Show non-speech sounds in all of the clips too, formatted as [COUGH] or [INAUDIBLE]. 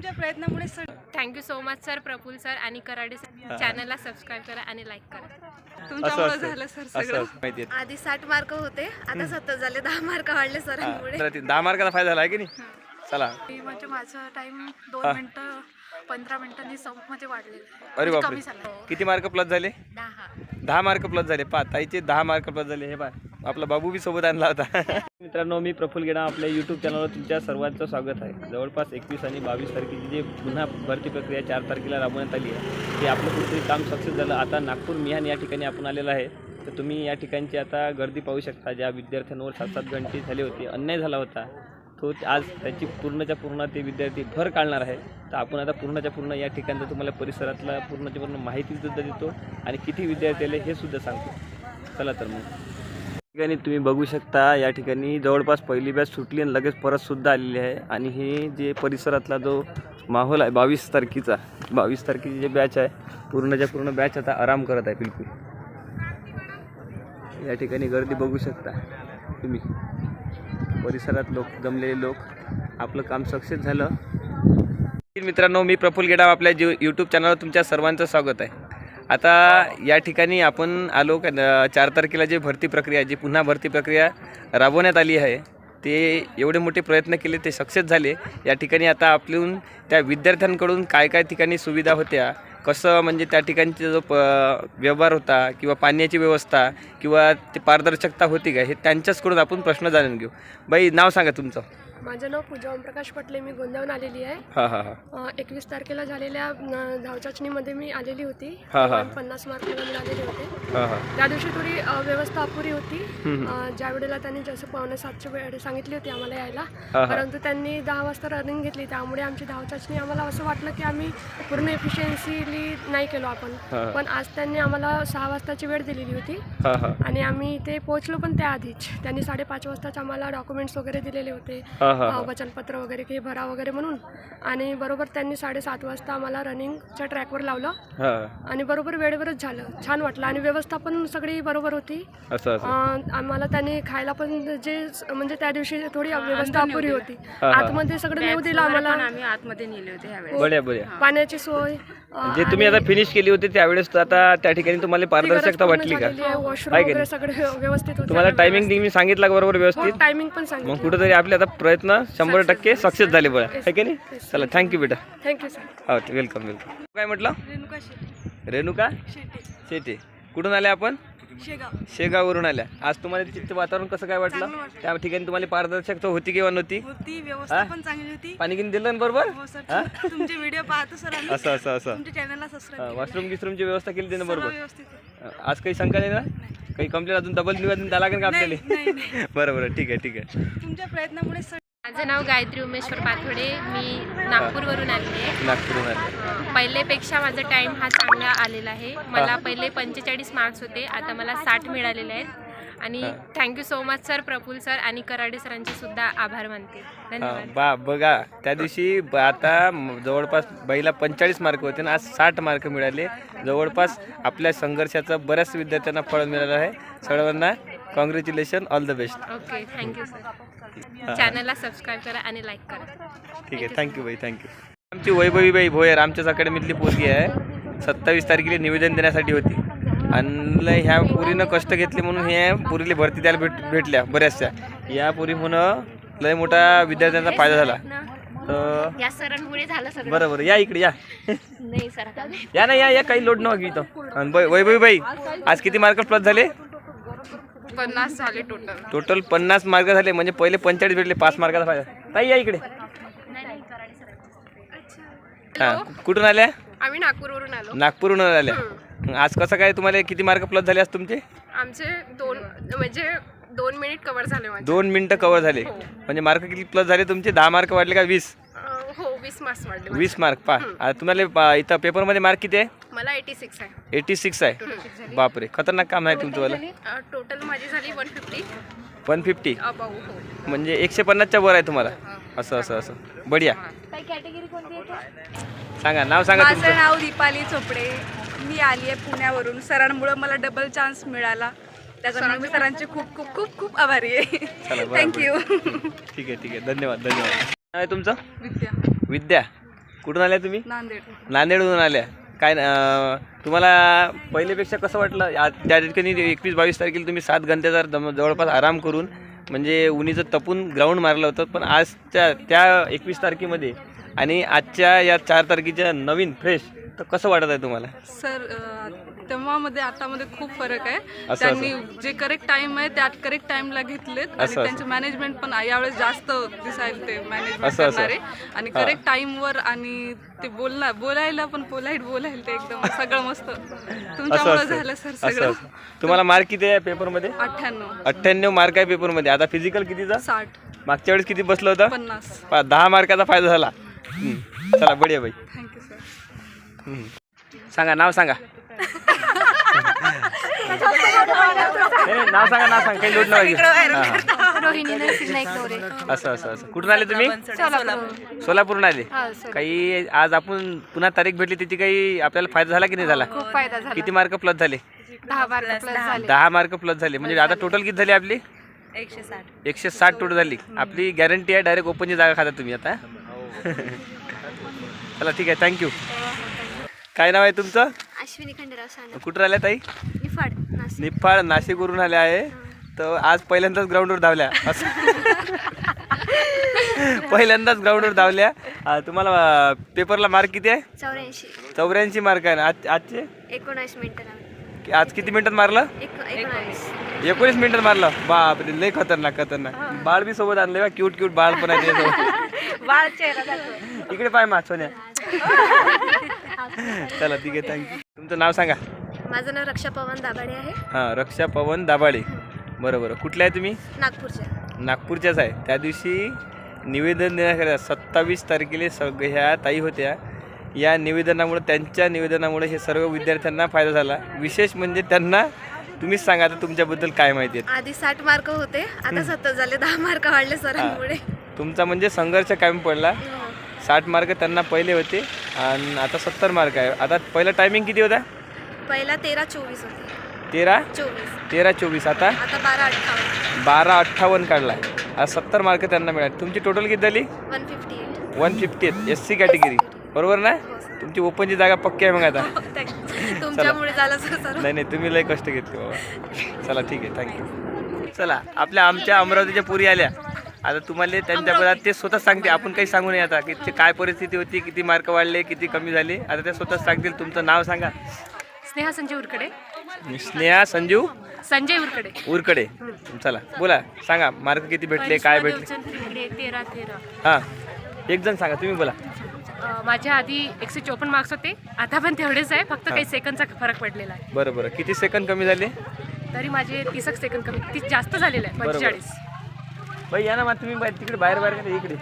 तुमच्या प्रयत्नामुळे sir thank you so much sir Praful sir आणि कराडे सर चॅनलला सबस्क्राईब करा आणि लाईक करा. तुमच्यामुळे. झालं सर सगळं. माहिती. आधी साठ मार्क होते आता सत्तर झाले दहा मार्क वाढले सरांमुळे दहा मार्काचा फायदा झाला आहे की नाही? चला. म्हणजे माझा टाइम दोन हा. मिनिटं पंधरा मिनिटांनी मध्ये वाढलेला आहे. अरे म्हणजे बापरे. कमी झाला. किती मार्क प्लस झाले? दहा. दहा मार्क प्लस झाले. पा ताईचे दहा मार्क प्लस झाले. हे पा आपला बाबू बी सोबत आणला होता. [LAUGHS] मित्रांनो मी प्रफुल गेडा आपल्या यूट्यूब चॅनलवर तुमच्या सर्वांचं स्वागत आहे. जवळपास एकवीस आणि बावीस तारखेची जी पुन्हा भरती प्रक्रिया चार तारखेला राबवण्यात आली आहे ते आपलं कुठेतरी काम सक्सेस झालं. आता नागपूर मिहान या ठिकाणी आपण आलेलं आहे. तर तुम्ही या ठिकाणची आता गर्दी पाहू शकता ज्या विद्यार्थ्यांवर सात सात घंटे झाले होते अन्याय झाला होता. तो आज त्याची पूर्णच्या पूर्ण ते विद्यार्थी भर काढणार आहे. तर आपण आता पूर्णच्या पूर्ण या ठिकाणचं तुम्हाला परिसरातला पूर्णच्या पूर्ण माहितीसुद्धा देतो आणि किती विद्यार्थी आले हे सुद्धा सांगतो. चला तर मग. ठिकाणी तुम्ही बघू शकता या ठिकाणी जवळपास पहिली बॅच सुटली आणि लगेच परतसुद्धा आलेली आहे. आणि हे जे परिसरातला जो माहोल आहे बावीस तारखेचा बावीस तारखेची जे बॅच आहे पूर्णच्या पूर्ण बॅच आता आराम करत आहे बिलकुल. या ठिकाणी गर्दी बघू शकता तुम्ही. परिसरात लोक जमलेले लोक. आपलं काम सक्सेस झालं. मित्रांनो मी प्रफुल गेडाव आपल्या जी यूट्यूब चॅनलवर तुमच्या सर्वांचं स्वागत आहे. आता या ठिकाणी आपण आलो का चार तारखेला जे भरती प्रक्रिया जी पुन्हा भरती प्रक्रिया राबवण्यात आली आहे ते एवढे मोठे प्रयत्न केले ते सक्सेस झाले. या ठिकाणी आता आपल्याहून त्या विद्यार्थ्यांकडून काय काय ठिकाणी सुविधा होत्या कसं म्हणजे त्या ठिकाणचा जो प व्यवहार होता किंवा पाण्याची व्यवस्था किंवा ते पारदर्शकता होती का हे त्यांच्याचकडून आपण प्रश्न जाणून घेऊ. बाई नाव सांगा तुमचं. माझं नाव पूजा ओमप्रकाश पटले मी गोंदियाहून आलेली आहे. हां हां हां. एकवीस तारखेला झालेल्या धावचाचणीमध्ये मी आलेली होती. हा, हा. पन्नास मार्क मला मिळालेले होते. हां हां. त्या दिवशी थोडी अ, व्यवस्था अपुरी होती. हम्म. अ, ज्या वेळेला त्यांनी जसं पावणे सातची वेळ सांगितली होती आम्हाला यायला हा. परंतु त्यांनी दहा वाजता रनिंग घेतली. त्यामुळे आमची धावचाचणी आम्हाला असं वाटलं की आम्ही पूर्ण एफिशियन्सीली नाही केलो आपण. हा. पण आज त्यांनी आम्हाला सहा वाजताची वेळ दिलेली होती. हां हां. आणि आम्ही ते पोहोचलो पण त्याआधीच. त्यांनी साडेपाच वाजताच आम्हाला डॉक्युमेंट्स वगैरे दिलेले होते. हां वचनपत्र वगैरे की भरा वगैरे म्हणून. आणि बरोबर त्यांनी साडेसात वाजता आम्हाला रनिंगच्या ट्रॅकवर लावलं. हां. आणि बरोबर वेळेवरच झालं. छान वाटलं. आणि व्यवस्था पण सगळी बरोबर होती. असं अ, असं आम्हाला त्यांनी खायला पण जे म्हणजे त्या दिवशी थोडी व्यवस्था अपुरी होती. हा, हा. आतमध्ये सगळं नेऊ दिलं पण आम्हाला. आम्ही आतमध्ये नेले होते ह्यावेळेस. बढिया बढिया. पाण्याची सोय अ, जे तुम्ही आता फिनिश केली होती त्यावेळेस आता त्या ठिकाणी तुम्हाला पारदर्शकता वाटली का? झालेली आहे. वॉशरूम वगैरे? सगळे व्यवस्थित होते. तुम्हाला टायमिंग मी सांगितलं का बरोबर व्यवस्थित? टायमिंग पण मग सांगितलं. कुठेतरी आपले आता प्रयत्न शंभर टक्के सक्सेस झाले बघा आहे की नाही? चला थँक्यू बेटा. थँक्यू सर हो वेलकम वेलकम काय म्हटलं? रेणुका शेट्टी. रेणुका शेट्टी. शेटे कुठून आल्या आपण? शेगाव. शेगाववरून आल्या. आज तुम्हाला तिथलं वातावरण कसं काय वाटलं? चांगलं वाटलं. त्या ठिकाणी तुम्हाला पारदर्शकता होती किंवा नव्हती? होती व्यवस्था पण चांगली होती. पाणी गिनी दिलं ना बरोबर? हो सर तुमचे व्हिडिओ पाहतो सर आम्ही. असं असं असं. तुमच्या चॅनलला सबस्क्राईब वॉशरूम गिशरूमची व्यवस्था केली ना बरोबर. व्यवस्थित. आज काही शंका नाही ना? काही कंप्लेंट अजून डबल निवेदन द्या लागेल का नाही आपल्याला? बरं [LAUGHS] बरं ठीक आहे ठीक आहे. तुमच्या प्रयत्नामुळे सर माझं नाव गायत्री उमेश्वर पाथोडे. मी नागपूरवरून आली आहे. नागपूरहून आले पहिलेपेक्षा माझा टाईम हा चांगला आलेला आहे. मला पहिले पंचेचाळीस मार्क्स होते आता मला साठ मिळालेले आहेत. आणि thank you so much sir Praful sir आणि कराडे सरांचे सुद्धा आभार मानते. हा, बा बघा त्या दिवशी ब- आता म- जवळपास बाईला पंचेचाळीस मार्क होते आणि आज साठ मार्क मिळाले. जवळपास आपल्या संघर्षाचं बऱ्याच विद्यार्थ्यांना फळ मिळालं आहे. सर्वांना congratulation all the best okay thank you sir चॅनलला सबस्क्राईब करा आणि लाईक करा. ठीक आहे. थँक्यू बाई थँक्यू आमची वैभवी बाई भोयर आमच्याच अकॅडमीतली पोरगी आहे. सत्तावीस तारखेला निवेदन देण्यासाठी होती. आणि ह्या पुरीनं कष्ट घेतले म्हणून ह्या पुरीला भरती द्यायला भेट भेटल्या बऱ्याचशा. या पुरी म्हणून लय मोठा विद्यार्थ्यांचा फायदा झाला. तर या सरांमुळे झालं सगळं. बरं बरं या इकडे या. नाही सर या ना या या. काही लोड नव्हा इथं. आणि वैभवी बाई आज किती मार्क प्लस झाले? पन्नास झाले टोटल टोटल पन्नास मार्क झाले म्हणजे पहिले पंचेचाळीस भेटले पाच मार्काचा फायदा ताई या इकडे. हा कुठून आल्या? आम्ही नागपूरवरून आलो. नागपूरहून आल्या. मग आज कसं काय तुम्हाला किती मार्क प्लस झाले आज तुमचे? आमचे दोन म्हणजे दोन मिनिट कव्हर झाले माझे. दोन मिनिटं कव्हर झाले. म्हणजे मार्क किती प्लस झाले तुमचे? दहा मार्क वाढले का वीस? हो वीस मार्क्स वाढले वीस मार्क पा आता तुम्हाला इथं पेपरमध्ये मार्क किती आहे? मला एटी सिक्स आहे. एटी सिक्स आहे बापरे खतरनाक काम आहे तुमचंवालं टोटल माझी झाली वन फिफ्टी वन फिफ्टी म्हणजे एकशे पन्नासच्या वर आहे तुम्हाला? असं असं असं. बढिया. सांगा नाव सांगा माझं तुमचं. नाव दीपाली चोपडे. मी आली आहे पुण्यावरून. सरांमुळे मला डबल चान्स मिळाला. त्याच्यामुळे मी सरांचे खूप खूप खूप खूप आभारी आहे. थँक्यू [LAUGHS] ठीक आहे ठीक आहे. धन्यवाद धन्यवाद. नाव आहे तुमचं? विद्या. विद्या कुठून आल्या तुम्ही? नांदेड. नांदेडहून आल्या. काय तुम्हाला पहिलेपेक्षा कसं वाटलं? आ- त्या ठिकाणी एकवीस बावीस तारखेला तुम्ही सात घंट्याचा दम- जवळपास आराम करून म्हणजे उन्हीचं तपून ग्राउंड मारलं होतं पण आजच्या त्या एकवीस तारखेमध्ये आणि आजच्या या चार तारखेच्या नवीन फ्रेश तर कसं वाटत आहे तुम्हाला? सर तेव्हामध्ये आतामध्ये खूप फरक आहे. असं. त्यांनी जे करेक्ट टाइम आहे त्यात करेक्ट टाइमला घेतलेत आणि असं. त्यांचे मॅनेजमेंट पण यावेळेस जास्त दिसायला ते मॅनेजमेंट असं, असं. करणारे. आणि करेक्ट टाइमवर आणि ते बोलणार बोलायला पण पोलाईट बोलायला ते एकदम सगळं मस्त. तुमच्यामुळे असं झालं सर असं सगळं. असं. तुम्हाला मार्क किती आहे पेपरमध्ये अठ्ठ्याण्णव. अठ्ठ्याण्णव मार्क आहे पेपरमध्ये आता फिजिकल कितीचा? साठ. मागच्या वेळेस किती बसलं होतं? पन्नास. पा- दहा मार्काचा फायदा झाला. हम्म. चला बढिया बाई. थँक्यू. सांगा नाव सांगा. [LAUGHS] नाही, नाव सांगा नाव सांगा. काही लोट नाही रोहिणी नरसिंह नाईक नवरे असं असं असं. कुठून आले तुम्ही? सोलापूरून आले. काही आज आपण पुन्हा तारीख भेटली त्याची काही आपल्याला फायदा झाला की नाही झाला? खूप फायदा झाला. किती मार्क प्लस झाले? दहा बारा प्लस झाले. दहा मार्क प्लस झाले. म्हणजे आता टोटल किती झाली आपली? एकशे साठ. एकशे साठ टोटल झाली. आपली गॅरंटी आहे डायरेक्ट ओपनची जागा खाता तुम्ही आता. चला ठीक आहे. थँक्यू काय नाव आहे तुमचं? अश्विनी खंडेराव साने. कुठं आल्या ताई? निफाड नाशिक. निफाड नाशिकवरून आल्या आहे. तर आज पहिल्यांदाच ग्राउंडवर धावल्या. असं. पहिल्यांदाच ग्राउंडवर धावल्या. आ, तुम्हाला पेपरला मार्क किती आहे? चौऱ्याऐंशी. चौऱ्याऐंशी मार्क आहे ना. आज आजचे? एकोणावीस मिनिटं. कि- आज किती मिनिटात मारलं? एकोणावीस. एकोणीस मिनिटात मारलं. बापरे लय खतरनाक खतरनाक. बाळ बी सोबत आणले बा. क्यूट क्यूट बाळ पण आहे त्याच्यासोबत. इकडे पाय मा सोन्या. चला ठीक आहे थँक्यू तुमचं नाव सांगा. माझं नाव रक्षा पवन दाभाडे आहे. हां रक्षा पवन दाभाडे. बरं बरं. कुठल्या आहे तुम्ही? नागपूरच्या. नागपूरच्याच आहे. त्या दिवशी निवेदन देण्याकरिता सत्तावीस तारखेला सगळ्या ताई होत्या. या निवेदनामुळे त्यांच्या निवेदनामुळे हे सर्व विद्यार्थ्यांना फायदा झाला. विशेष म्हणजे त्यांना तुम्हीच सांगा आता तुमच्याबद्दल काय माहिती आहे. आधी साठ मार्क होते. आता सत्तर झाले. दहा मार्क वाढले सरांमुळे. तुमचा म्हणजे संघर्ष कायम पडला. हो. साठ मार्क त्यांना पहिले होते आणि आता सत्तर मार्क आहे. आता पहिला टायमिंग किती होता? पहिला तेरा चोवीस होते. तेरा? चोवीस. तेरा चोवीस. आता? आता बारा अठ्ठावन्न. बारा अठ्ठावन्न काढला. आज सत्तर मार्क त्यांना मिळाले. तुमची टोटल किती झाली? One fifty eight. One fifty S C category बरोबर ना? तुमची ओपनची जागा पक्की आहे मग आता. तुमच्यामुळे झालं सर सर नाही नाही तुम्ही लय कष्ट घेतले बाबा. चला ठीक आहे. थँक्यू [LAUGHS] चला आपल्या आमच्या अमरावतीच्या पुरी आल्या. आता तुम्हाला त्यांच्याबद्दल ते स्वतः सांगते आपण काही सांगू नये आता की काय परिस्थिती होती किती मार्क वाढले किती कमी झाले. आता ते स्वतःच सांगतील. तुमचं नाव सांगा. स्नेहा संजय उरकडे. स्नेहा संजीव संजय उरकडे. उरकडे. चला बोला सांगा मार्क किती भेटले काय भेटले? तेरा तेरा. हां एक जण सांगा तुम्ही बोला. माझ्या आधी एकशे चोपन्न मार्क्स होते. आता पण तेवढेच आहे फक्त काही सेकंदचा फरक पडलेला आहे. बरं बरं. किती सेकंद कमी झाले? तरी माझे तीस सेकंद कमी तीस जास्त झालेले आहे बरोबर. पंचेचाळीस. बाई या ना मग तुम्ही बाहेर तिकडे बाहेर बाहेर का इकडे.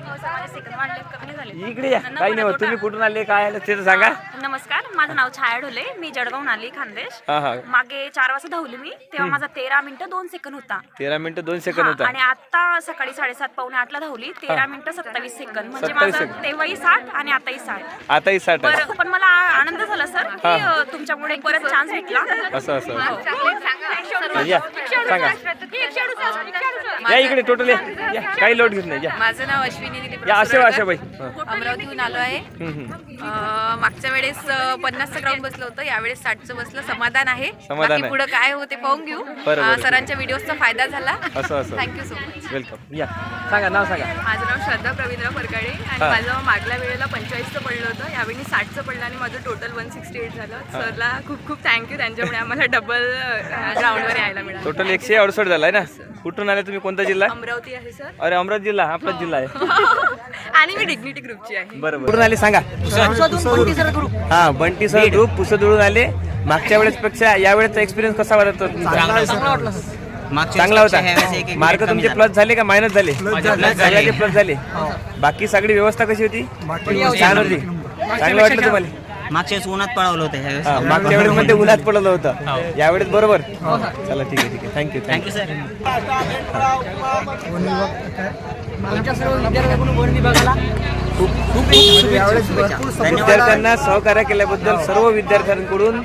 इकडे या. काही नाही होत तुम्ही कुठून आले काय आले ते तर सांगा. नमस्कार माझं नाव छाया ढोले. मी जळगावून आली खानदेश. हां हां. मागे चार वाजता धावली मी तेव्हा माझा तेरा मिनिटं दोन सेकंद होता. तेरा मिनिटं दोन सेकंद हा, होता. आणि आता सकाळी साडेसात पावणे आठला धावली तेरा मिनिटं सत्तावीस सेकंद. म्हणजे 27 माझं सेकंद. तेव्हाही साठ आणि आताही साठ. आताही साठ आहे. बरं पण मला आनंद झाला सर की अ, तुमच्यामुळे परत चान्स भेटला. असं असं. या. सांगा. या इकडे टोटल या, काही लोट घेत नाही या. माझं नाव अश्विनी दिलीप या असे अशा बाई. अमरावतीहून आलो आहे. अं, मागच्या वेळेस पन्नासचं ग्राउंड बसलं होतं यावेळेस साठचं बसलं. समाधान आहे. समाधान बाकी आहे. पुढे काय होते पाहून घेऊ. बरं, अं, बरं. सरांच्या व्हिडिओजचा फायदा झाला. असं असं. थँक्यू सो मच वेलकम या. सांगा नाव सांगा. माझं नाव श्रद्धा प्रवींद्र फरकाडे आणि हा. माझं मागल्या वेळेला पंचेचाळीसचं पडलं होतं. यावेळी साठचं पडलं आणि माझं टोटल वन सिक्स्टी एट झालं सरला खूप खूप थँक्यू त्यांच्यामुळे आम्हाला डबल ग्राउंडवर यायला मिळालं. टोटल एकशे अडुसष्ट झाला आहे ना कुठून आले तुम्ही? कोणता जिल्हा? अमरावती आहे. सर अरे अमरावती जिल्हा आपलाच जिल्हा आहे. [LAUGHS] आणि मी डिग्निटी ग्रुपची आहे. बरोबर कुठून आले सांगा. हा बंटी सर ग्रुप पुसदुळून आले. मागच्या [LAUGHS] वेळेस पेक्षा या वेळेचा एक्सपिरियन्स कसा वाटत? तुमचा चांगला होता. मार्क तुमचे प्लस झाले का मायनस झाले? सगळ्याचे प्लस झाले. बाकी सगळी व्यवस्था कशी होती? छान होती. चांगलं वाटलं तुम्हाला. मागच्या वेळेस उन्हात पळवलं होतं हा, मागच्या वेळेस मध्ये उन्हात पडलं होतं. यावेळेस बरोबर? चला ठीक आहे ठीक आहे. थँक्यू थँक्यू सर विद्यार्थ्यांना सहकार्य केल्याबद्दल सर्व विद्यार्थ्यांकडून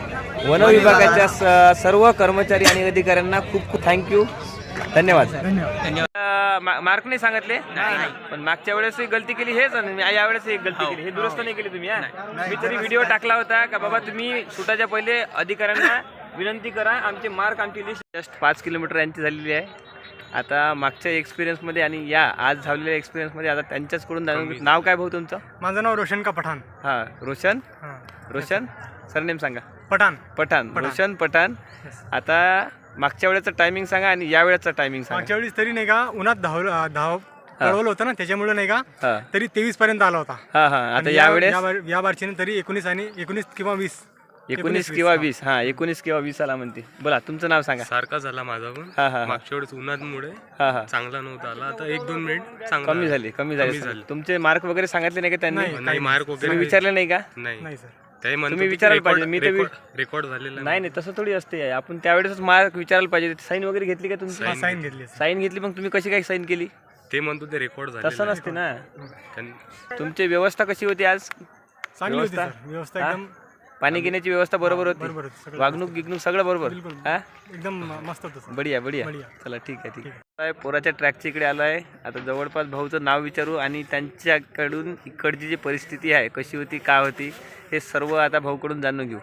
वन विभागाच्या स- सर्व कर्मचारी आणि अधिकाऱ्यांना खूप खूप थँक्यू धन्यवाद. मार्क नाही सांगितले? पण मागच्या वेळेस एक गलती केली हेच आणि यावेळेस एक गलती केली. हे दुरुस्त नाही केली तुम्ही हा? मी तरी व्हिडिओ टाकला होता का बाबा तुम्ही सुटाच्या पहिले अधिकाऱ्यांना विनंती करा आमचे मार्क आमची लिस्ट जस्ट पाच किलोमीटर यांची झालेली आहे. आता मागच्या एक्सपिरियन्समध्ये आणि या आज झालेल्या एक्सपिरियन्समध्ये आता त्यांच्याचकडून जाणून. नाव काय भाऊ तुमचं? माझं नाव रोशन का पठाण. हां रोशन? हां. रोशन? सरनेम सांगा. पठाण. पठाण. रोशन पठाण. आता मागच्या वेळेचं टायमिंग सांगा आणि या वेळेचं टायमिंग सांगा. मागच्या वेळेस तरी नाही का उन्हात धाव धाव पळवलं होतं ना त्याच्यामुळे नाही का हा. तरी तेवीस पर्यंत आला होता. हा हा. आता आणि या- यावेळेस? या बार- या बारचीने तरी एकोणीस आणि एकोणीस किंवा वीस. एकोणीस किंवा वीस हा. एकोणीस किंवा वीस आला म्हणते. बोला तुमचं नाव सांगा. सारखा झाला माझा पण हा हा हा. मागच्या वेळेस उन्हामुळे हा हा. चांगला नव्हता आला. आता एक दोन मिनिट चांगला कमी. झाली कमी झाली. झाली. तुमचे मार्क वगैरे सांगितले नाही का त्यांनी? नाही मार्क तुम्ही वगैरे विचारले नाही का? नाही. नाही सर ते म्हणत तुम्ही की विचारायला पाहिजे. मी तर रेकॉर्ड झालेला नाही. नाही तसं थोडी असते. आपण त्यावेळेस मार्क विचारायला पाहिजे साईन वगैरे घेतली का तुमची साईन घेतली. साईन घेतली मग तुम्ही कशी काय साईन केली? ते म्हणतो ते रेकॉर्ड तसं नसते ना. तुमची व्यवस्था कशी होती आज? चांगली होती व्यवस्था? सर. व्यवस्था? एकदम पाणी घेण्याची व्यवस्था बरोबर बरोबर होती. होती, सगळं वागणूक गिगणूक सगळं बरोबर. बिलकुल. हा? एकदम मस्त होतं सर. बढिया बढिया. बढिया. चला ठीक आहे ठीक आहे. पोराच्या ट्रॅकच्या इकडे आलो आहे आता जवळपास भाऊचं नाव विचारू आणि त्यांच्याकडून इकडची जी परिस्थिती आहे कशी होती काय होती हे सर्व आता भाऊकडून जाणून घेऊ.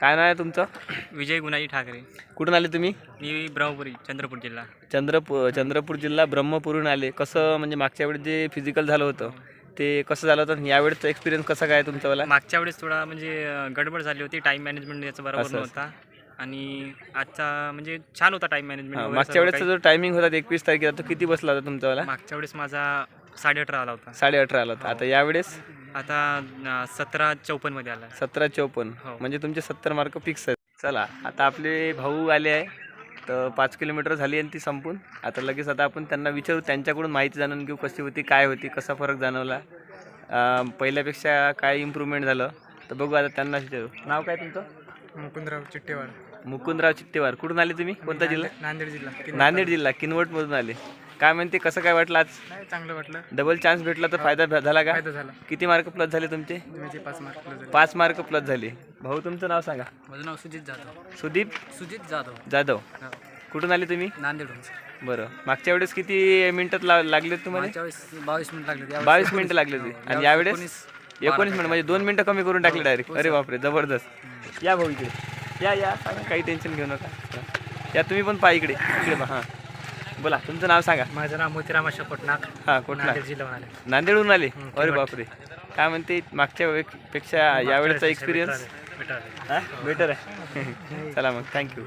काय नाव आहे तुमचं? विजय गुणाजी ठाकरे. कुठून आले तुम्ही? मी ब्रह्मपुरी चंद्रपूर जिल्हा. चंद्रपूर चंद्रपूर जिल्हा ब्रह्मपुरून आले. कसं म्हणजे मागच्या वेळेस जे फिजिकल झालं होतं ते कसं झालं होतं आणि यावेळेचा एक्सपिरियन्स कसा काय तुमचावाला मागच्या वेळेस थोडा म्हणजे गडबड झाली होती टाइम मॅनेजमेंट याचा बरोबर असं- नव्हता. आणि आजचा म्हणजे छान होता टाइम हा, मॅनेजमेंट मागच्या वेळेसचा जो टायमिंग होता एकवीस तारखेला तो किती बसला होता तुमचावाला मागच्या वेळेस माझा साडे अठरा आला होता. साडे अठरा आला होता. आता यावेळेस? आता सतरा चौपन्नमध्ये आला. सतरा चौपन्न. हो. म्हणजे तुमचे सत्तर मार्क फिक्स आहेत. चला आता आपले भाऊ आले आहे. तर पाच किलोमीटर झाली आणि ती संपून. आता लगेच आता आपण त्यांना विचारू त्यांच्याकडून माहिती जाणून घेऊ कशी होती काय होती कसा फरक जाणवला. पहिल्यापेक्षा काय इम्प्रूव्हमेंट झालं तर बघू आता त्यांना विचारू. नाव काय तुमचं? मुकुंदराव चिट्टेवाड मुकुंदराव चित्तेवार कुठून आले तुम्ही? कोणता जिल्हा? नांदेड जिल्हा नांदेड जिल्हा किनवटमधून आले. काय म्हणते कसं काय वाटलं आज? नाही चांगलं वाटलं. डबल चान्स भेटला तर फायदा भे- झाला का? फायदा झाला. किती मार्क प्लस झाले तुमचे? पाच मार्क झाले. पाच मार्क प्लस झाले. भाऊ तुमचं नाव सांगा. माझं नाव सुजित जाधव. सुदीप? सुजित जाधव. जाधव. कुठून आले तुम्ही? नांदेडहून बरं. मागच्या वेळेस किती मिनिटात ला लागले तुम्हाला? बावीस मिनिट लागले बावीस मिनिटं लागले होते. आणि यावेळेस? एकोणीस मिनिट म्हणजे दोन मिनिटं कमी करून टाकले डायरेक्ट अरे बापरे जबरदस्त. या भाऊ इकडे. या या. सांगा काही टेन्शन घेऊ नका. या तुम्ही पण पहा इकडे. इकडे पहा हां. बोला तुमचं नाव सांगा. माझं नाव मोतीराम अशोक पटनाक हां कुठला जिल्हा आले नांदेडहून आले? अरे बापरे. काय म्हणते मागच्या वे- पेक्षा यावेळेचा एक्सपिरियन्स हां? बेटर आहे? [LAUGHS] चला मग थँक्यू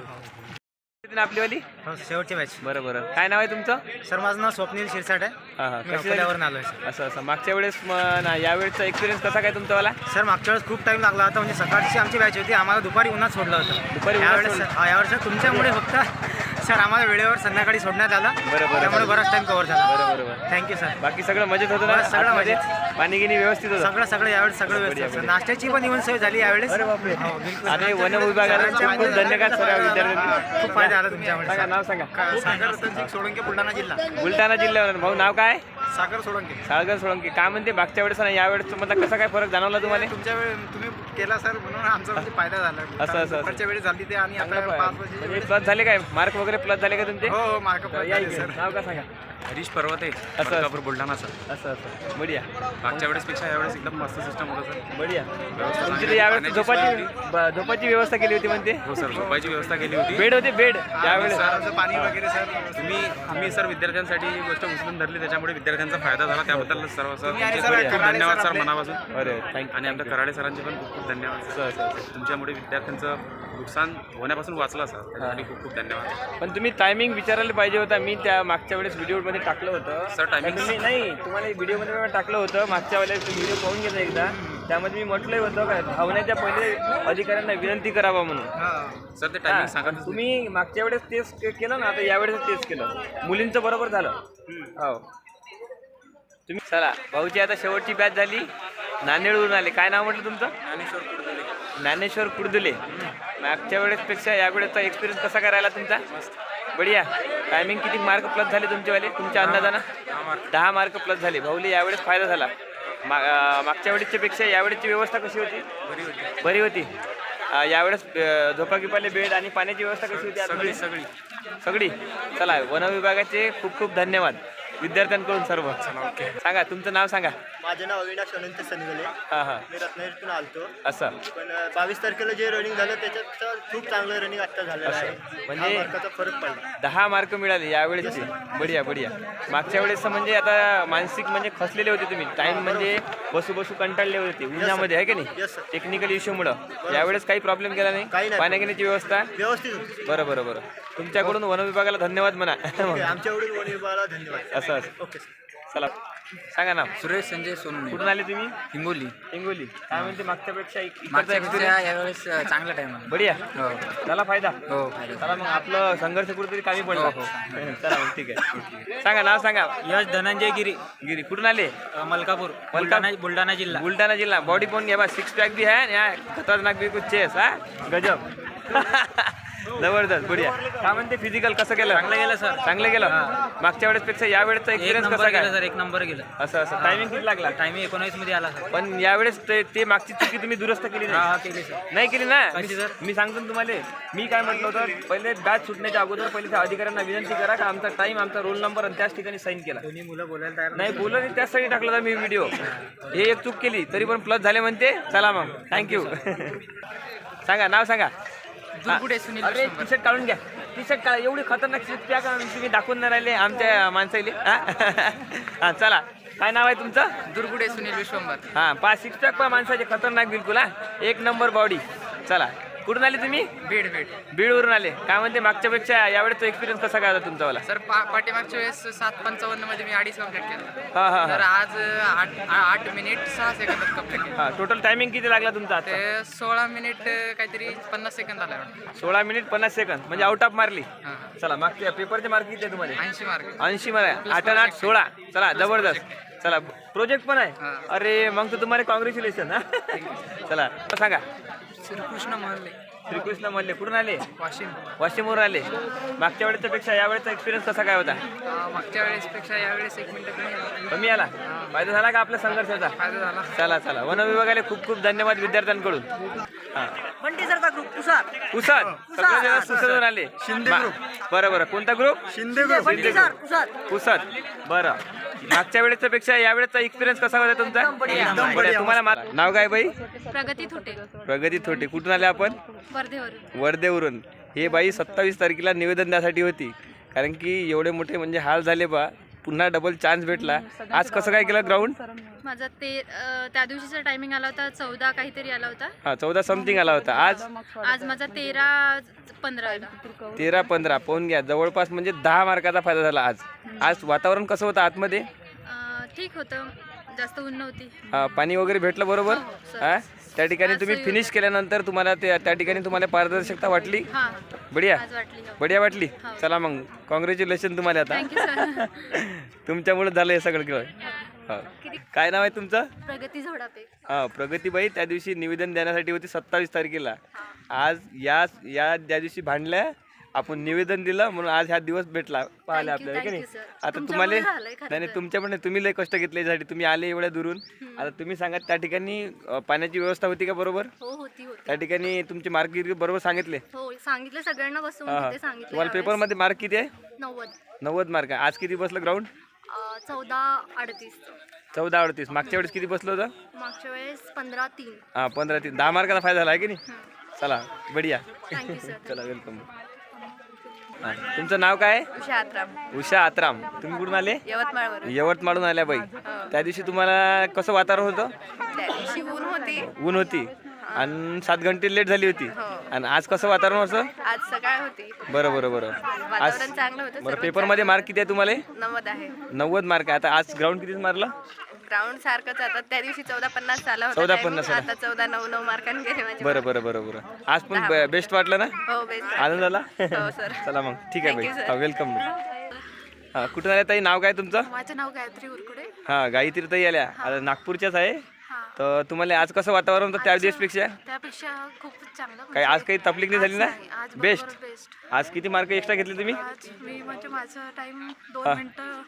आपलीवाली शेवटची मॅच बरं बरं. काय नाव आहे तुमचं? सर माझं नाव स्वप्नील शिरसाट आहे. हां हां. मी कशी झाली? अकोल्यावरून आलो आहे सर. असं असं. मागच्या वेळेस ना यावेळेचा एक्सपिरियन्स कसा काय तुमचावाला सर मागच्या वेळेस खूप टाइम लागला होता. म्हणजे सकाळची आमची बॅच होती. आम्हाला दुपारी उन्हात सोडलं होतं. दुपारी उन्हात यावेळेस सोडलं? हा, यावेळेस तुमच्यामुळे फक्त सर आम्हाला वेळेवर संध्याकाळी सोडण्यात आलं. बरं, बरं. त्यामुळे बराच टाइम कव्हर झाला. बरं बरं थँक्यू सर बाकी सगळं मजेत होतं ना? बस सगळं आतमध्ये? पाणी गिनी व्यवस्थित होतं. सगळं सगळं यावेळेस सगळं व्यवस्थित. नाश्त्याची पण इव्हन सोय झाली यावेळेस. हो, बिलकुल. आणि वन विभागाला खूप खूप धन्यवाद सगळ्या विद्यार्थ्यांनी. खूप फायदा आला तुमच्यामुळे सांगा नाव सांगा. सागर रतनसिंग सोळंके बुलढाणा जिल्हा. बुलढाणा जिल्ह्यावर भाऊ नाव काय? सागर सोळंके. साळगर सोळंकी. काय म्हणते मागच्या वेळेस आणि यावेळेस तुम्हाला कसा काय फरक जाणवला तुम्हाला? तुमच्या वेळी तुम्ही केला सर म्हणून आमचा म्हणजे फायदा झाला. असं, असं. दुपारच्या वेळी झाली ते आणि आता पाच वाजे म्हणजे प्लस झाले काय? मार्क वगैरे प्लस झाले का तुमचे? हो हो मार्क या इकडे. नाव का सांगा? हरीश पर्वते असं. मलकापूर बुलढाणा सर असं असं. बढिया. मागच्या वेळेस पेक्षा यावेळेस एकदम मस्त सिस्टम होतं सर. बढिया. व्यवस्था तुमची चांगली. यावेळेस पाण्याची सोय झोपाची ब- झोपाची व्यवस्था केली होती म्हणते? हो सर झोपायची व्यवस्था केली होती. बेड होते बेड. यावेळेस. सर पाणी वगैरे सर तुम्ही तुम्ही सर विद्यार्थ्यांसाठी ही गोष्ट उचलून धरली त्याच्यामुळे विद्यार्थ्यांचा फायदा झाला. त्याबद्दल सर्व सर तुमचे खूप धन्यवाद सर. मनापासून. अरे थँक्यू आणि आमच्या कराडे सरांचे पण खूप खूप धन्यवाद. सर. तुमच्यामुळे विद्यार्थ्यांचं नुकसान होण्यापासून वाचला सर खूप खूप धन्यवाद. पण तुम्ही टायमिंग विचारायला पाहिजे होता. मी त्या मागच्या वेळेस व्हिडिओमध्ये टाकलं होतं. सर, timing- तर तुम्ही नाही तुम्हाला व्हिडिओमध्ये टाकलं होतं. मागच्या वेळेस तुम्ही व्हिडिओ पाहून घेता एकदा. त्यामध्ये मी म्हटलंय होतं का धावण्याच्या पहिले अधिकाऱ्यांना विनंती करावा म्हणून. सर ते टायमिंग सांगा तुम्ही मागच्या वेळेस तेच के- केलं ना आता यावेळेस तेच केलं. मुलींचं बरोबर झालं. हो. तुम्ही चला भाऊची आता शेवटची बॅच झाली. नांदेडवरून आले. काय नाव म्हटलं तुमचं? ज्ञानेश्वर कुडदुले. मागच्या वेळेसपेक्षा यावेळेसचा एक्सपिरियन्स कसा करायला तुमचा? बढिया. टायमिंग किती मार्क प्लस झाले तुमचेवाले? तुमच्या अंदाजानं? दहा मार्क प्लस झाले. भाऊले यावेळेस फायदा झाला. मा मागच्या वेळेसच्या पेक्षा यावेळेसची व्यवस्था कशी होती? बरी होती. अं, यावेळेस अं, झोपा गिपाले बेड आणि पाण्याची व्यवस्था कशी होती आतमध्ये? सगळी. सगळी. चला वन विभागाचे खूप खूप धन्यवाद. विद्यार्थ्यांकडून सर्व. सांगा तुमचं नाव सांगा. माझे नाव अविनाश अनंत सनगले. हां हां. मी रत्नागिरीतून आलतो. असं. पण बावीस तारखेला जे रनिंग झालं त्याच्यात खूप चांगलं रनिंग आता झालेलं आहे. म्हणजे- दहा मार्काचा फरक पडला. दहा मार्क मिळाले यावेळेसचे. बढिया बढिया. मागच्या वेळेस म्हणजे आता मानसिक म्हणजे खसलेले होते तुम्ही. टाइम म्हणजे बसू बसू कंटाळले होते. उन्हामध्ये आहे का नाही? Sir. टेक्निकल इश्यूमुळं यावेळेस काही प्रॉब्लेम गेला काही नाही. नाही. पाण्यागिण्याची व्यवस्था? व्यवस्थित होतं. बरं बरं बरं. तुमच्याकडून वन विभागाला धन्यवाद म्हणा. आमच्याकडून वन विभागाला धन्यवाद. असं असं. ओके चला. सांगा ना सुरेश संजय सोनवणे कुठून आले तुम्ही? हिंगोली. हिंगोली. काय म्हणते मागच्यापेक्षा एक- मागच्या experience? यावेळेस चांगला टाइम आहे. बढिया. हो. झाला फायदा. हो चला मग आपलं संघर्ष कुठेतरी कामी पडला. हो, चला मग ठीक आहे. सांगा नाव सांगा. यश धनंजय गिरी. गिरी. कुठून आले? मलकापूर. बुलढाणा- बुलढाणा जिल्हा. बुलढाणा जिल्हा. बॉडी पण घ्या बा. सिक्स पॅक बी आहे या खतरनाक बी कुछ चेस हा? गजब. [LAUGHS] जबरदस्त बढिया. काय म्हणते फिजिकल कसं केलं? चांगलं गेलं सर. चांगलं गेलं? मागच्या वेळेस पेक्षा या वेळेचा एक एक्सपिरियन्स नंबर कसा गेला काय सर. एक नंबर गेला. असं असं. टायमिंग किती लागला? टायमिंग एकोणावीसमध्ये आला सर. पण यावेळेस ते ते मागची चुकी तुम्ही दुरुस्त केली हा नाही केली सर. नाही केली ना? कशी सर? मी सांगतो ना तुम्हाला. मी काय म्हटलं होतं? पहिले बॅच सुटण्याच्या अगोदर पहिले त्या अधिकाऱ्यांना विनंती करा का आमचा टाइम आमचा रोल नंबर आणि त्याच ठिकाणी साईन केला. दोन्ही मुलं बोलायला तयार नाही बोललो नाही त्याचसाठी टाकलं होता मी व्हिडिओ हे. एक चूक केली तरी पण प्लस झाले म्हणते. चला मग. थँक्यू [LAUGHS] सांगा नाव सांगा. दुर्गुडे सुनील अरे टी शर्ट काढून घ्या. टी शर्ट काढा. एवढी खतरनाक शिफ्ट त्या का तुम्ही दाखवून नाही राहिले आमच्या माणसाले [LAUGHS] हा? चला. काय नाव आहे तुमचं? दुर्गुडे सुनील विश्वंभर. हा पाच सिक्स पॅक पा माणसाचे खतरनाक बिलकुल हा. एक नंबर बॉडी चला. कुठून आले तुम्ही? बीड बीड. बीडवरून आले. काय म्हणते मागच्या पेक्षा यावेळेचा एक्सपिरियन्स कसा काय होता तुमचा वाला? सर पा पाठीमागच्या वेळेस सात पंचावन्नमध्ये मी अडीच कंप्लीट केलं. हा हा तर हा आज आठ आठ मिनिट सहा सेकंदात कंप्लीट केलं. हा टोटल टायमिंग किती लागला तुमचा ते सोळा मिनिट काहीतरी पन्नास सेकंद आला वाटतं. सोळा मिनिट पन्नास सेकंद म्हणजे आउट ऑफ मारली. हां. चला मागच्या पेपरचे मार्क किती आहे तुम्हाला? ऐंशी मार्क ऐंशी मारा आठ आणि आठ सोळा. चला जबरदस्त. चला प्रोजेक्ट पण आहे. अरे मग तर तुम्हाला कॉंग्रॅच्युलेशन हा. चला सांगा. श्रीकृष्ण महल्ले श्रीकृष्ण मल्ले कुठून आले? वाशिम. वाशिमवरून आले. मागच्या वेळेच्या पेक्षा यावेळेचा एक्सपिरियन्स कसा काय होता? मागच्या वेळेस पेक्षा यावेळेस एक मिनिट कमी आला. कमी आला? फायदा झाला का आपल्या संघर्षाचा? फायदा झाला. चला चला वन विभागाला खूप खूप धन्यवाद विद्यार्थ्यांकडून. हा. ग्रुप पुसाद आले. बरं बरं. कोणता group Shinde group Shinde group Pusad बरं. मागच्या वेळेच्या पेक्षा यावेळेचा एक्सपिरियन्स कसा होता तुमचा? बढिया. तुम्हाला मा- नाव काय बाई? प्रगती थोटे. प्रगती थोटे. कुठून आले आपण? वर्धेवरून. वर्धेवरून. हे बाई सत्तावीस तारखेला निवेदन द्यासाठी होती. कारण की एवढे मोठे म्हणजे हाल झाले बा. पुन्हा डबल चान्स भेटला. आज कसं काय केलं ग्राउंड माझा ते अ, त्या दिवशीचा टायमिंग आला होता चौदा काहीतरी आला होता. हा चौदा समथिंग आला होता. आज? आज माझा तेरा पंधरा आला. तेरा पंधरा पाहून घ्या. जवळपास म्हणजे दहा मार्काचा फायदा झाला आज. आज वातावरण कसं होतं आतमध्ये? अ, ठीक होतं. जास्त ऊन नव्हती. हा, पाणी वगैरे भेटलं बरोबर? हा? त्या ठिकाणी तुम्ही फिनिश केल्यानंतर तुम्हाला ते त्या ठिकाणी तुम्हाला पारदर्शकता वाटली? हां. बढिया. आज वाटली हो. बढिया वाटली? चला मग कॉंग्रॅच्युलेशन तुम्हाला आता. [LAUGHS] तुमच्यामुळे झालं हे सगळं केलं हा. काय नाव आहे तुमचं? प्रगती झोडापे. हा प्रगतीबाई त्या दिवशी निवेदन देण्यासाठी होती सत्तावीस तारखेला. आज या या त्या दिवशी भांडल्या आपण निवेदन दिलं म्हणून आज हा दिवस भेटला. पाहिला आपल्याला की नाही. आता तुम्हाला नाही. तुमच्या पण तुम्ही लय कष्ट घेतले यासाठी तुम्ही आले एवढ्या दुरून. आता तुम्ही सांगा त्या ठिकाणी पाण्याची व्यवस्था होती का बरोबर? हो त्या ठिकाणी तुमचे मार्क बरोबर सांगितले? हो सांगितलं सगळ्यांना तुम्हाला यावेळेस. पेपरमध्ये मार्क किती आहे? नव्वद. नव्वद मार्क आहे. आज किती बसलं ग्राउंड चौदा अडतीस. चौदा अडतीस. मागच्या वेळेस किती बसलं होतं? मागच्या वेळेस पंधरा तीन. हां पंधरा तीन. दहा मार्काचा फायदा झाला आहे की नाही? चला बढिया. [LAUGHS] चला वेलकम हां तुमचं नाव काय? उषा आत्राम. उषा आत्राम. तुम्ही कुठून आले? यवतमाळवरून. यवतमाळून आल्या बाई. त्या दिवशी तुम्हाला कसं वातावरण होतं? त्या दिवशी ऊन होती. ऊन होती. आणि सात घंटे लेट झाली होती. आणि आज कसं वातावरण होतं? आज सकाळ होती. बरं बरं बरं. आज वातावरण चांगलं होतं बरं पेपरमध्ये मार्क किती आहे तुम्हाला? नव्वद आहे. नव्वद मार्क आहे. आता आज ग्राउंड कितीच मारलं? ग्राउंड सारखंच आता त्या दिवशी चौदा पन्नास आला होता 14 timing. आता चौदा नऊ नऊ मार्कांनी गेले माझे बरं बरं बरं बरं. आज पण बेस्ट वाटलं ना? हो बेस्ट आनंद झाला हो सर चला मग ठीक आहे Thank you, बाई sir. हा वेलकम हां कुठून आल्या ताई? नाव काय तुमचं? माझं नाव गायत्री उरकुडे. हां गायत्री ताई आल्या. आता नागपूरच्याच आहे. तर तुम्हाला आज कसं वातावरण होतं त्या दिवसपेक्षा? त्यापेक्षा खूप चांगलं काही आज काही तकलीफ नाही झाली ना? नाही, आज बेस्ट बरोबर बेस्ट आज किती मार्क एक्स्ट्रा घेतले तुम्ही? आज मी म्हणजे माझं टाइम दोन मिनिटं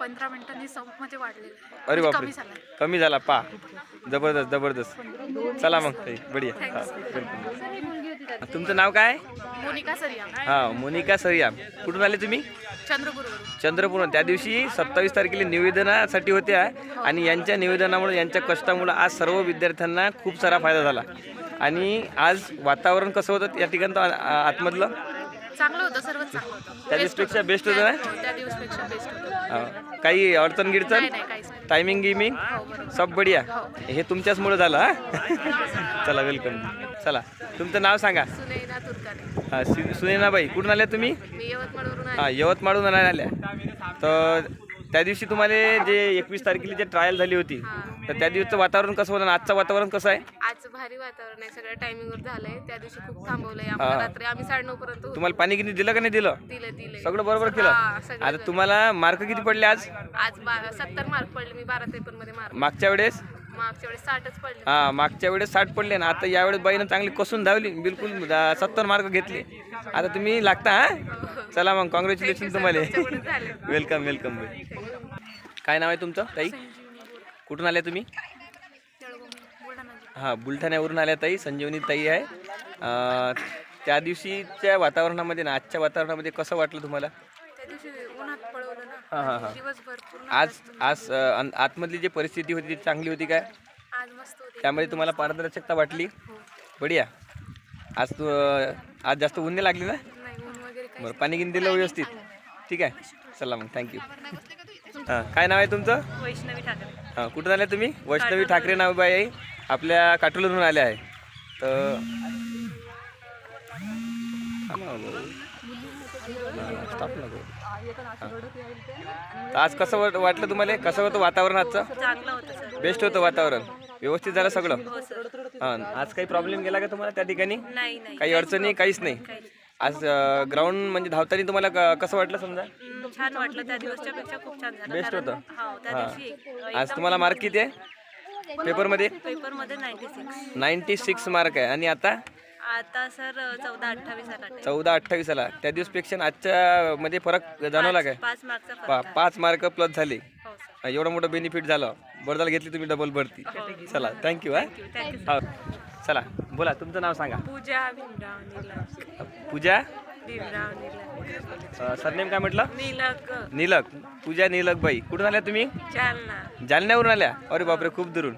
पंधरा मिनिटांनी सममध्ये वाढलेलं आहे. अरे म्हणजे बापरे. कमी झालं कमी झाला पा जबरदस्त जबरदस्त. चला मग ताई बढिया. हां तुमचं नाव काय? मोनिका सरिया. हां मोनिका सरियाम कुठून आले तुम्ही? चंद्रपूरवरून. चंद्रपूर त्या दिवशी सत्तावीस तारखेला निवेदनासाठी होत्या आणि यांच्या निवेदनामुळे यांच्या कष्टामुळे आज सर्व विद्यार्थ्यांना खूप सारा फायदा झाला. आणि आज वातावरण कसं होतं या ठिकाणी आतमधलं? चांगलं होतं सर्वच चांगलं होतं. त्या दिवसापेक्षा बेस्ट होतं ना? हो, त्या दिवसपेक्षा बेस्ट होतं. हा. काही अडचण गिडचण? नाही नाही काहीच नाही. टायमिंग गिमिंग सब बढिया. हे. तुमच्याचमुळे झालं हा? चला वेलकम चला. तुमचं नाव सांगा. सुनैना तुरकाने. हा सु- सुनैनाबाई. कुठून आल्या तुम्ही? मी यवतमाळवरून आहे हा यवतमाळहून आल्या. तर त्या दिवशी तुम्हाला जे एकवीस तारखेला जे ट्रायल झाली होती तर त्या दिवसचं वातावरण कसं होतं आणि आजचं वातावरण कसं आहे? आज भारी वातावरण आहे सगळ्या टायमिंगवर झालंय. त्या दिवशी खूप थांबवलंय आम्हाला. रात्री आम्ही साडेनऊ पर्यंत होतो. तुम्हाला पाणी किती दिलं का नाही दिलं? दिले दिले. सगळं बरोबर हा, केलं सगळं आता तुम्हाला मार्क किती पडले आज? आज सत्तर मार्क पडले मी बारा पेपरमध्ये मार्क मागच्या वेळेस? मागच्या वेळेस साठच पडले हा मागच्या वेळेस साठ पडले ना. आता यावेळेस बाईनं चांगली कसून धावली. बिलकुल सत्तर मार्क घेतले. आता तुम्ही लागता हा? चला मग कॉंग्रॅच्युलेशन तुम्हाला. वेलकम वेलकम काय नाव आहे तुमचं ताई? कुठून आल्या तुम्ही? हां बुलढाण्यावरून आल्या ताई. संजीवनी ताई आहे. अं, त्या दिवशीच्या वातावरणामध्ये ना आजच्या वातावरणामध्ये कसं वाटलं तुम्हाला? त्या दिवशी उन्हात पळवलं ना हां हां हां दिवसभर पूर्ण आज आज अं, आतमधली जी परिस्थिती होती ती चांगली होती काय आज मस्त होते त्यामध्ये तुम्हाला पारदर्शकता वाटली बढिया आज तू अं, आज जास्त ऊन नाही लागली ना नाही ऊन वगैरे काही बरं पाणी गिन दिलं व्यवस्थित ठीक आहे चला मग थँक्यू हां काय नाव आहे तुमचं वैष्णवी ठाकरे हां कुठून आल्या तुम्ही वैष्णवी ठाकरे नाव बाई आहे आपल्या काटोलवरून आल्या आहे तर ना. हां. हां. आज कसं वाट- वाटलं तुम्हाला? कसं होतं वातावरण आजचं? चांगलं होतं सर. बेस्ट होतं वातावरण? व्यवस्थित झालं सगळं? हां आज काही प्रॉब्लेम गेला का तुम्हाला त्या ठिकाणी? नाही नाही. काही अडचणी काहीच नाही. आज ग्राउंड म्हणजे धावताना तुम्हाला क- कसं वाटलं समजा? छान वाटलं. त्या दिवसच्या पेक्षा खूप छान झालं. बेस्ट होतं? हो हां. आज तुम्हाला मार्क किती आहे? पेपरमध्ये पेपरमध्ये नाईन्टी सिक्स मार्क आहे. आणि आता? आता सर चौदा अठ्ठावीस आला. चौदा अठ्ठावीस आला. त्या दिवसपेक्षा आजच्या मध्ये फरक जाणवला काय? पाच मार्कचा फरक पा पाच मार्क प्लस झाले. हो सर. एवढं मोठं बेनिफिट झालं. बरं झालं घेतली तुम्ही डबल भरती. चला थँक्यू हा. थँक्यू हो. चला बोला तुमचं नाव सांगा. पूजा भीमराव निलक पूजा? भीमराव निलक सरनेम काय म्हटलं? निलक. नीलक. पूजा नीलक बाई कुठून आल्या तुम्ही? जालना. जालन्यावरून आल्या? अरे बापरे खूप दुरून.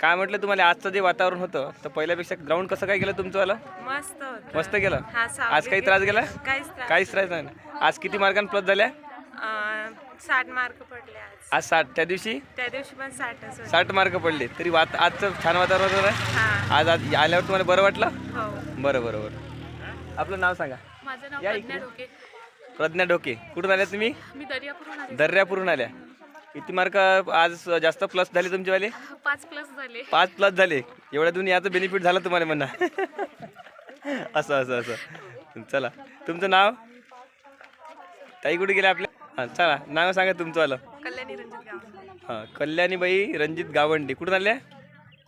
काय म्हटलं तुम्हाला आजचं जे वातावरण होतं तर पहिल्यापेक्षा ग्राउंड कसं काय गेलं तुमचं मस्त होत. मस्त गेलं? हा आज काही त्रास गेला? काहीच त्रास काहीच त्रास नाही. ना. आज किती मार्कांनी प्लस झाल्या? अं, साठ मार्क पडले आज. आज साठ. त्या दिवशी? त्या दिवशी पण साठच होते. साठ मार्क पडले. तरी वात आजचं छान वातावरण होतं ना? हा. आज आज आल्यावर तुम्हाला बरं वाटलं? हो. बरं बरं बरं. आपलं नाव सांगा. माझं नाव प्रज्ञा. डोके. प्रज्ञा कुठून आल्या तुम्ही? मी दर्यापूरून आले. दर्यापूरून आल्या. किती मार्क आज जास्त प्लस झाले तुमचेवाले पाच प्लस झाले. पाच प्लस झाले. एवढ्या दोन्ही याचं बेनिफिट झालं तुम्हाला म्हणा. [LAUGHS] असं असं असं. चला. तुमचं नाव? ताई कुठे गेले आपल्या? हां चला. नाव सांगा तुमचं आलं कल्याणी रंजित हां कल्याणीबाई रणजित गावंडे. कुठून आल्या?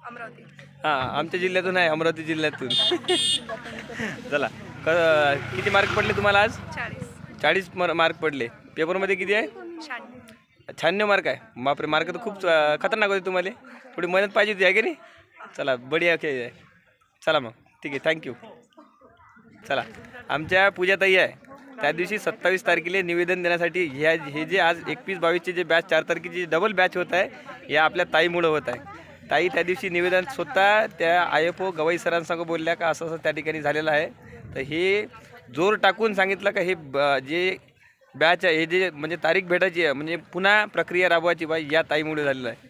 अमरावती. हां आमच्या जिल्ह्यातून आहे अमरावती जिल्ह्यातून. [LAUGHS] चला. क किती मार्क पडले तुम्हाला आज? चाळीस. चाळीस मार्क पडले. पेपरमध्ये किती आहे? छान्य मार्क आहे. बापरे मार्क तर खूप अं, खतरनाक होते तुम्हाला. थोडी मेहनत पाहिजे होती आहे की नाही? चला बढिया खेळ आहे चला मग. ठीक आहे थँक्यू चला. आमच्या पूजाताई आहे. त्या दिवशी सत्तावीस तारखेला निवेदन देण्यासाठी ह्या हे जे आज एकवीस बावीसचे जे बॅच चार तारखेची डबल बॅच होत आहे या आपल्या ताईमुळं होत आहे. ताई त्या दिवशी निवेदन स्वतः त्या आय एफ ओ गवाई सरांसंग बोलल्या का असं असं त्या ठिकाणी झालेलं आहे. तर हे जोर टाकून सांगितलं का हे ब- जे बॅच आहे हे जे म्हणजे तारीख भेटायची आहे म्हणजे पुन्हा प्रक्रिया राबवायची बाई या ताईमुळे झालेलं आहे.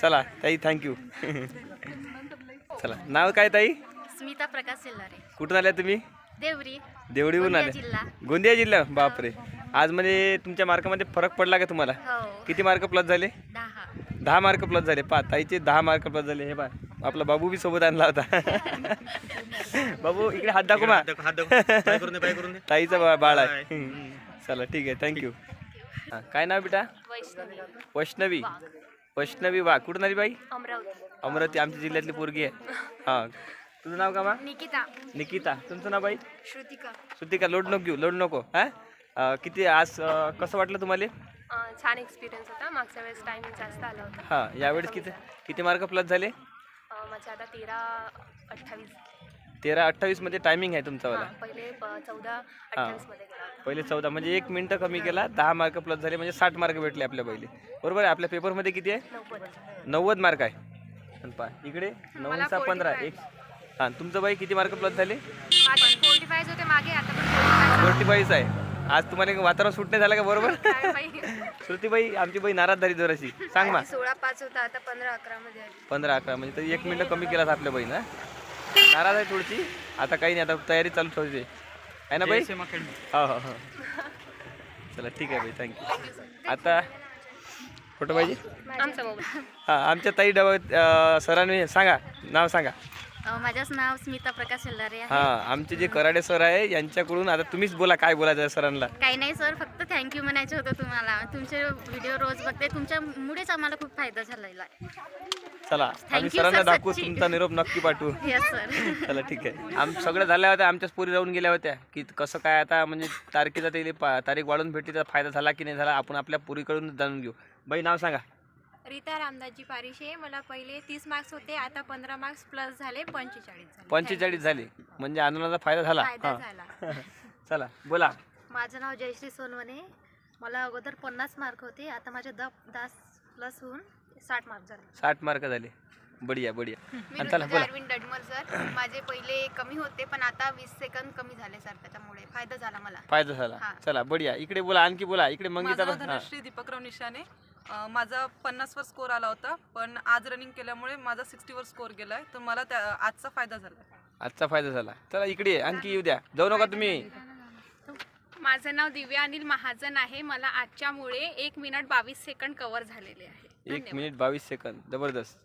चला ताई थँक्यू [LAUGHS] चला. नाव काय ताई? स्मिता प्रकाश सेल्लारे. कुठून आल्या तुम्ही? देवरी. देवडीहून आले जिल्हा. गोंदिया जिल्हा? बापरे. आज म्हणजे तुमच्या मार्कामध्ये फरक पडला का तुम्हाला? हो. किती मार्क प्लस झाले? दहा. मार्क प्लस झाले. पा ताईचे दहा मार्क प्लस झाले. हे पा आपला बाबू बी सोबत आणला होता. [LAUGHS] बाबू इकडे हात दाखव [LAUGHS] ताईचा बा- बाळ आहे. चला ठीक आहे. थँक्यू हां काय नाव बेटा? वैष्णवी. वैष्णवी. वैष्णवी वा कुठून आली बाई? अमरावती. अमरावती आमच्या जिल्ह्यातली पोरगी आहे. [LAUGHS] हां. तुझं नाव का मा निकिता. निकिता. तुमचं नाव बाई? श्रुतिका. श्रुतिका लोड नको घेऊ लोड नको. हां? किती आज अं, कसं वाटलं तुम्हाला? अं, छान एक्सपिरियन्स होता. मागच्या वेळेस टायमिंग जास्त आला होता. हां यावेळेस किती किती मार्क प्लस झाले? अं, माझे आता तेरा अठ्ठावीस. तेरा अठ्ठावीसमध्ये टायमिंग आहे तुमचावाला पहिले चौदा हां. पहिले चौदा म्हणजे एक मिनटं कमी केला दहा मार्क प्लस झाले म्हणजे साठ मार्क भेटले आपल्या पहिले. बरोबर आहे? आपल्या पेपरमध्ये किती आहे? नव्वद. मार्क आहे. आणि पा इकडे नव्वदचा पंधरा एक. हां तुमचं बाई किती मार्क प्लस झाले? माझे फोर्टी फाईव्ह होते मागे आता पण फोर्टी फाईव्ह आहे. आज तुम्हाला वातावरण सुट नाही झालं का बरोबर? [LAUGHS] श्रुतीबाई आमची बाई नाराज झाली जराशी. सांग मा. सोळा पाच होता आता पंधरा अकरा मध्ये आली. पंधरा अकरा म्हणजे तरी एक मिनटं कमी केलास आपल्या बहीण नाराज आहे थोडीशी. आता काही नाही आता तयारी चालू ठेवते आहे. ना बाई? हो हो हो. चला ठीक आहे बाई. थँक्यू आता फोटो पाहिजे हां आमच्या ताई डबा सरांनी सांगा नाव सांगा. अं, माझंच नाव स्मिता प्रकाश शेल्लारे हां आमचे जे कराडे सर आहे यांच्याकडून आता तुम्हीच बोला काय बोलायचं सरांना. काही नाही सर फक्त थँक्यू म्हणायचं होतं तुम्हाला. तुमचे व्हिडिओ रोज बघते तुमच्यामुळेच आम्हाला खूप फायदा झालेला आहे. चला आम्ही Thank you, सरांना sir, दाखवू सच्ची. तुमचा निरोप नक्की पाठवू. [LAUGHS] येस सर चला ठीक आहे. आम सगळं झाल्या होत्या आमच्याच पोरी राहून गेल्या होत्या. की कसं काय आता म्हणजे तारखेचा ते पा तारीख वाढून भेटली तर फायदा झाला की नाही झाला आपण आपल्या पोरीकडून जाणून घेऊ. बाई नाव सांगा. रीता रामदासजी पारिशे मला पहिले तीस मार्क्स होते आता पंधरा मार्क्स प्लस झाले पंचेचाळीस झाले. पंचेचाळीस झाले. म्हणजे आंदोलनाचा फायदा झाला. फायदा हां. झाला. [LAUGHS] चला बोला. माझं नाव जयश्री सोनवणे. मला अगोदर पन्नास मार्क होते आता माझे द दस प्लस होऊन साठ मार्क झाले. साठ मार्क झाले. बढिया बढिया. मी आणि चला ऋतुजा बोला. अरविंद डडमर सर माझे पहिले कमी होते पण आता वीस सेकंद कमी झाले सर त्याच्यामुळे फायदा झाला मला. फायदा झाला. हां. चला बढिया. इकडे बोला आणखी बोला. इकडे मंगीचा माझं पण नाव हां. धनश्री दीपकराव निशाने. अं, माझा पन्नासवर स्कोर आला होता पण आज रनिंग केल्यामुळे माझा सिक्स्टीवर स्कोर गेला आहे तर मला त्या आजचा फायदा झाला. आजचा फायदा झाला. चला इकडे ये, आणखी येऊ द्या. जाऊ नका तुम्ही. माझं नाव दिव्या अनिल महाजन आहे. मला आजच्यामुळे एक मिनिट बावीस सेकंड कव्हर झालेले आहे. एक मिनिट बावीस सेकंद. जबरदस्त.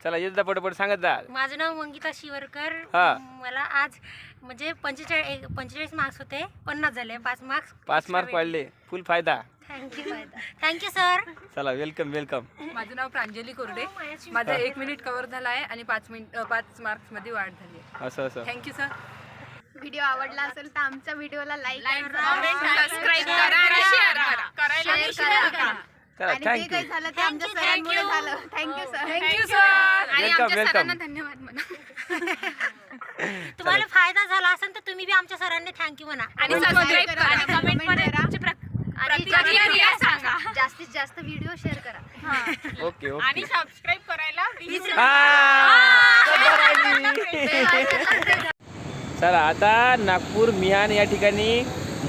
चला येत जा पटपट सांगत जा. माझं नाव मंगिता शिवरकर. हा. मला आज म्हणजे पंचेचाळीस पंचेचाळीस मार्क्स होते. पन्नास झाले पाच मार्क्स पाच मार्क पाडले फुल फायदा. Thank you thank you sir चला वेलकम वेलकम माझं नाव प्रांजली कोरडे. माझा एक मिनिट कव्हर झाला आहे आणि पाच मिनिट अं, पाच मार्क्समध्ये वाढ झाली. आहे असं. असं थँक्यू सर व्हिडिओ आवडला असेल तर आमच्या व्हिडिओला लाईक करा आणि शेअर करा. करायला शेअर करा. चला आणि जे काही थँक्यू झालं ते आमच्या सरांमुळे झालं. Thank you sir thank you sir आणि वेलकम आमच्या वेलकम सरांना धन्यवाद म्हणा. [LAUGHS] तुम्हाला फायदा झाला असेल तर तुम्ही बी आमच्या सरांनी थँक्यू म्हणा. आणि सबस्क्राईब करा आणि कमेंटमध्ये तुमची प्र- आणि प्रतिक्रिया सांगा. जास्तीत जास्त व्हिडिओ शेअर करा. ओके आणि सबस्क्राईब करायला विसरू चला आता नागपूर मिहान या ठिकाणी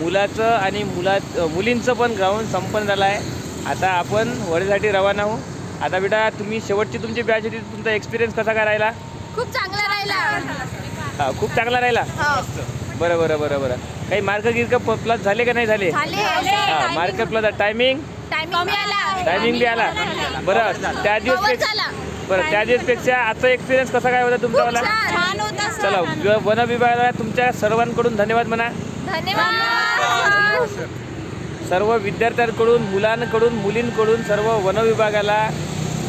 मुलाचं आणि मुलात मुलींचं पण ग्राउंड संपन्न झालं आहे. आता आपण वडीसाठी रवाना होऊ. आता बेटा तुम्ही शेवटची तुमची बॅच होती तुमचा एक्सपिरियन्स कसा काय राहिला? खूप चांगला राहिला. हा खूप चांगला राहिला? बरं बरं बरं बरं. काही मार्क गिर्क प्लस झाले का नाही झाले? हा मार्क प्लस टायमिंग टायमिंग बी आला. बरं त्या दिवस बरं त्या दिवसपेक्षा आजचा एक्सपिरियन्स कसा काय होता तुमचा मला? चला वन विभागाला तुमच्या सर्वांकडून धन्यवाद म्हणा. सर्व विद्यार्थ्यांकडून मुलांकडून मुलींकडून सर्व वन विभागाला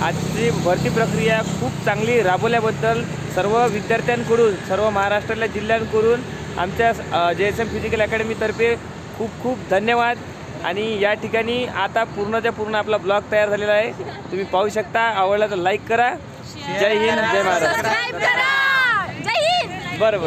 आजची भरती प्रक्रिया खूप चांगली राबवल्याबद्दल सर्व विद्यार्थ्यांकडून सर्व महाराष्ट्रातल्या जिल्ह्यांकडून आमच्या जे एस एम फिजिकल अकॅडमीतर्फे खूप खूप धन्यवाद. आणि या ठिकाणी आता पूर्णच्या पूर्ण आपला ब्लॉग तयार झालेला आहे. तुम्ही पाहू शकता आवडला तर लाईक करा. जय हिंद जय महाराष्ट्र. बरं बरं.